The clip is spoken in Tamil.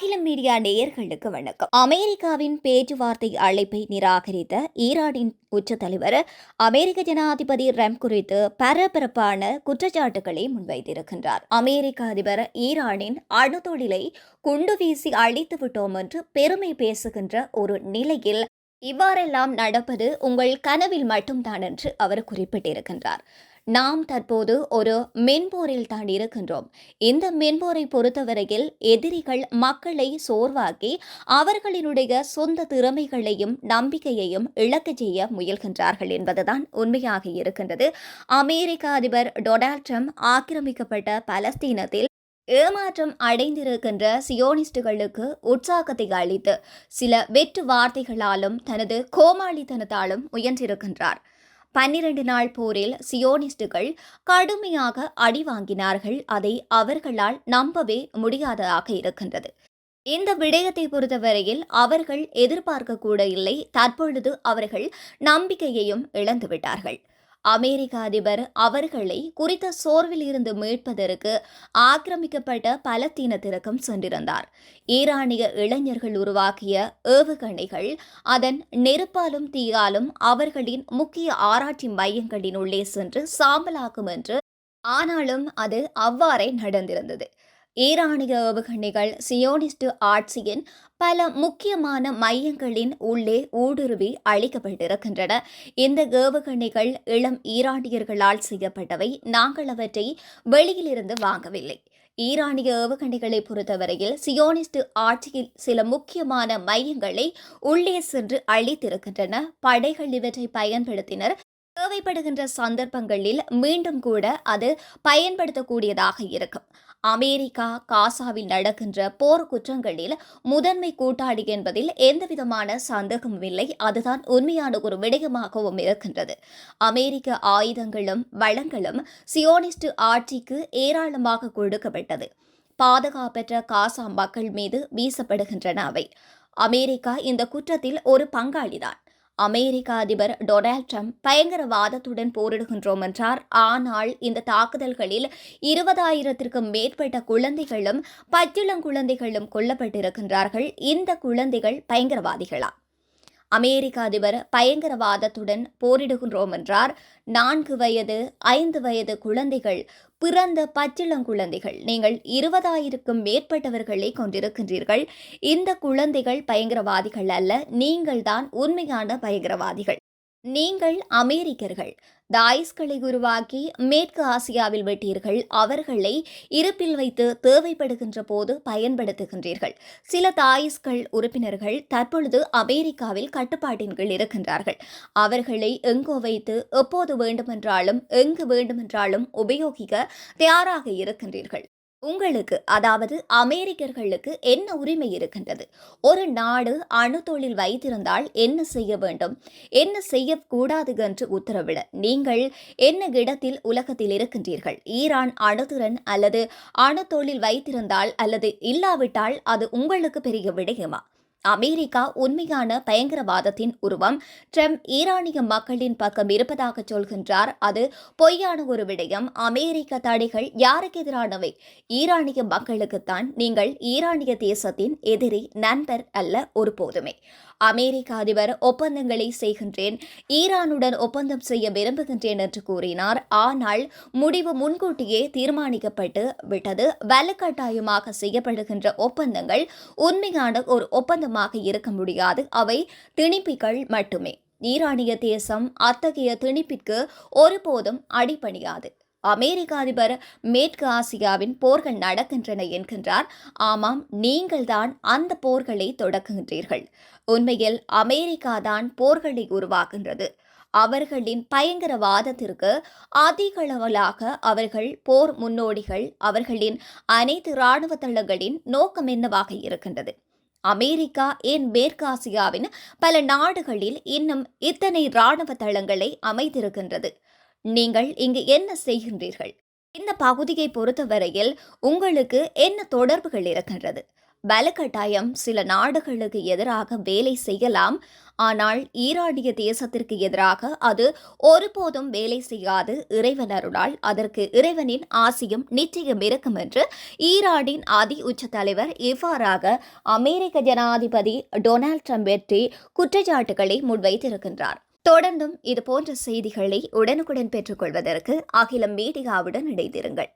அகில மீடியா நேயர்களுக்கு வணக்கம். அமெரிக்காவின் பேச்சுவார்த்தை அழைப்பை நிராகரித்த ஈரானின் உச்ச தலைவர் அமெரிக்க ஜனாதிபதி ரெம் குறித்து பரபரப்பான குற்றச்சாட்டுகளை முன்வைத்திருக்கின்றார். அமெரிக்க அதிபர் ஈரானின் அணு தொழிலை குண்டு வீசி அழித்து விட்டோம் என்று பெருமை பேசுகின்ற ஒரு நிலையில் இவ்வாறெல்லாம் நடப்பது உங்கள் கனவில் மட்டும்தான் என்று அவர் குறிப்பிட்டிருக்கின்றார். நாம் தற்போது ஒரு மென்போரில் தான் இருக்கின்றோம். இந்த மென்போரை பொறுத்தவரையில் எதிரிகள் மக்களை சோர்வாக்கி அவர்களினுடைய சொந்த திறமைகளையும் நம்பிக்கையையும் இழக்க செய்ய முயல்கின்றார்கள் என்பதுதான் உண்மையாக இருக்கின்றது. அமெரிக்க அதிபர் டொனால்ட் ட்ரம்ப் ஆக்கிரமிக்கப்பட்ட பலஸ்தீனத்தில் ஏமாற்றம் அடைந்திருக்கின்ற சியோனிஸ்டுகளுக்கு உற்சாகத்தை அளித்து சில வெற்று வார்த்தைகளாலும் தனது கோமாளித்தனத்தாலும் முயன்றிருக்கின்றார் பன்னிரண்டு நாள் போரில் சியோனிஸ்டுகள் கடுமையாக அடி வாங்கினார்கள். அதை அவர்களால் நம்பவே முடியாததாக இருக்கின்றது. இந்த விடயத்தை பொறுத்தவரையில் அவர்கள் எதிர்பார்க்க கூட இல்லை. தற்பொழுது அவர்கள் நம்பிக்கையையும் இழந்துவிட்டார்கள். அமெரிக்க அதிபர் அவர்களை குறித்த சோர்வில் இருந்து மீட்பதற்கு ஆக்கிரமிக்கப்பட்ட பலத்தீனத்திற்கும் சென்றிருந்தார். ஈரானிய இளைஞர்கள் உருவாக்கிய ஏவுகணைகள் அதன் நெருப்பாலும் தீயாலும் அவர்களின் முக்கிய ஆராய்ச்சி மையங்களின் உள்ளே சென்று சாம்பலாக்கும் என்று ஆனாலும் அது அவ்வாறே நடந்திருந்தது. ஈரானிய ஏவுகணைகள் சியோனிஸ்ட் ஆட்சியின் பல முக்கியமான மையங்களின் உள்ளே ஊடுருவி அளிக்கப்பட்டிருக்கின்றன இந்த ஏவுகணைகள் இளம் ஈரானியர்களால் செய்யப்பட்டவை. நாங்கள் அவற்றை வெளியிலிருந்து வாங்கவில்லை. ஈரானிய ஏவுகணைகளை பொறுத்தவரையில் சியோனிஸ்ட் ஆட்சியில் சில முக்கியமான மையங்களை உள்ளே சென்று அழித்திருக்கின்றன. படைகள் இவற்றை பயன்படுத்தினர். தேவைப்படுகின்ற சந்தர்ப்பங்களில் மீண்டும் கூட அது பயன்படுத்தக்கூடியதாக இருக்கும். அமெரிக்கா காசாவில் நடக்கின்ற போர் குற்றங்களில் முதன்மை கூட்டாளி என்பதில் எந்தவிதமான சந்தேகமும் இல்லை. அதுதான் உண்மையான ஒரு விடயமாகவும் இருக்கின்றது. அமெரிக்க ஆயுதங்களும் வளங்களும் சியோனிஸ்ட் ஆட்சிக்கு ஏராளமாக கொடுக்கப்பட்டது. பாதுகாப்பற்ற காசா மக்கள் மீது வீசப்படுகின்றன அவை. அமெரிக்கா இந்த குற்றத்தில் ஒரு பங்காளிதான். அமெரிக்க அதிபர் டொனால்ட் ட்ரம்ப் பயங்கரவாதத்துடன் போரிடுகின்றோம் என்றார் ஆனால் இந்த தாக்குதல்களில் இருபதாயிரத்திற்கும் மேற்பட்ட குழந்தைகளும் பச்சிளங்குழந்தைகளும் கொல்லப்பட்டிருக்கின்றார்கள். இந்த குழந்தைகள் பயங்கரவாதிகளா? அமெரிக்க அதிபர் பயங்கரவாதத்துடன் போரிடுகின்றோம் என்றார் நான்கு வயது ஐந்து வயது குழந்தைகள் பிறந்த பச்சிளங்குழந்தைகள் நீங்கள் இருபதாயிரக்கும் மேற்பட்டவர்களை கொண்டிருக்கின்றீர்கள். இந்த குழந்தைகள் பயங்கரவாதிகள் அல்ல நீங்கள்தான் உண்மையான பயங்கரவாதிகள். நீங்கள் அமெரிக்கர்கள். தாயிஸ்களை உருவாக்கி மேற்கு ஆசியாவில் விட்டீர்கள். அவர்களை இருப்பில் வைத்து தேவைப்படுகின்ற போது பயன்படுத்துகின்றீர்கள். சில தாயிஸ்கள் உறுப்பினர்கள் தற்பொழுது அமெரிக்காவில் கட்டுப்பாட்டின் கீழ் இருக்கின்றார்கள். அவர்களை எங்கோ வைத்து எப்போது வேண்டுமென்றாலும் எங்கு வேண்டுமென்றாலும் உபயோகிக்க தயாராக இருக்கின்றீர்கள். உங்களுக்கு அதாவது அமெரிக்கர்களுக்கு என்ன உரிமை இருக்கின்றது? ஒரு நாடு அணு தொழில் வைத்திருந்தால் என்ன செய்ய வேண்டும்? என்ன செய்யக்கூடாது என்று உத்தரவிட. நீங்கள் என்ன இடத்தில் உலகத்தில் இருக்கின்றீர்கள்? ஈரான் அணுதிறன் அல்லது அணு தொழில் வைத்திருந்தால் அல்லது இல்லாவிட்டால் அது உங்களுக்கு பெரிய விடயமா? அமெரிக்கா உண்மையான பயங்கரவாதத்தின் உருவம். ட்ரம்ப் ஈரானிய மக்களின் பக்கம் இருப்பதாக சொல்கின்றார். அது பொய்யான ஒரு விடயம். அமெரிக்க தடைகள் யாருக்கு எதிரானவை? ஈரானிய மக்களுக்குத்தான். நீங்கள் ஈரானிய தேசத்தின் எதிரி நண்பர் அல்ல ஒருபோதுமே. அமெரிக்க அதிபர் ஒப்பந்தங்களை செய்கின்றேன். ஈரானுடன் ஒப்பந்தம் செய்ய விரும்புகின்றேன் என்று கூறினார். ஆனால் முடிவு முன்கூட்டியே தீர்மானிக்கப்பட்டு விட்டது. வலுக்கட்டாயமாக செய்யப்படுகின்ற ஒப்பந்தங்கள் உண்மையான ஒரு ஒப்பந்தம் ஒப்பந்தமாக இருக்க முடியாது. அவை திணிப்பிகள் மட்டுமே. ஈரானிய தேசம் அத்தகைய திணிப்பிற்கு ஒருபோதும் அடிபணியாது. அமெரிக்க அதிபர் மேற்கு ஆசியாவின் போர்கள் நடக்கின்றன என்கின்றார். ஆமாம் நீங்கள்தான் அந்த போர்களை தொடக்குகின்றீர்கள். உண்மையில் அமெரிக்கா தான் போர்களை உருவாக்குகின்றது. அவர்களின் பயங்கரவாதத்திற்கு அதிகளவலாக அவர்கள் போர் முன்னோடிகள் அவர்களின் அனைத்து இராணுவ தளங்களின் நோக்கம் என்னவாக இருக்கின்றது? அமெரிக்கா ஏன் மேற்காசியாவின் பல நாடுகளில் இன்னும் இத்தனை இராணுவ தளங்களை அமைத்திருக்கின்றது நீங்கள் இங்கு என்ன செய்கின்றீர்கள்? இந்த பகுதியை பொறுத்தவரையில் உங்களுக்கு என்ன தொடர்புகள் இருக்கின்றது? பலக்கட்டாயம் சில நாடுகளுக்கு எதிராக வேலை செய்யலாம் ஆனால் ஈராடிய தேசத்திற்கு எதிராக அது ஒருபோதும் வேலை செய்யாது இறைவன் அருளால் அதற்கு இறைவனின் ஆசியும் நிச்சயம் இருக்கும் என்று ஈராடின் அதி உச்ச தலைவர் இவ்வாறாக அமெரிக்க ஜனாதிபதி டொனால்ட் ட்ரம்ப் வெற்றி குற்றச்சாட்டுகளை முன்வைத்திருக்கின்றார். தொடர்ந்தும் இதுபோன்ற செய்திகளை உடனுக்குடன் பெற்றுக்கொள்வதற்கு அகிலம் மீடியாவுடன் இணைந்திருங்கள்.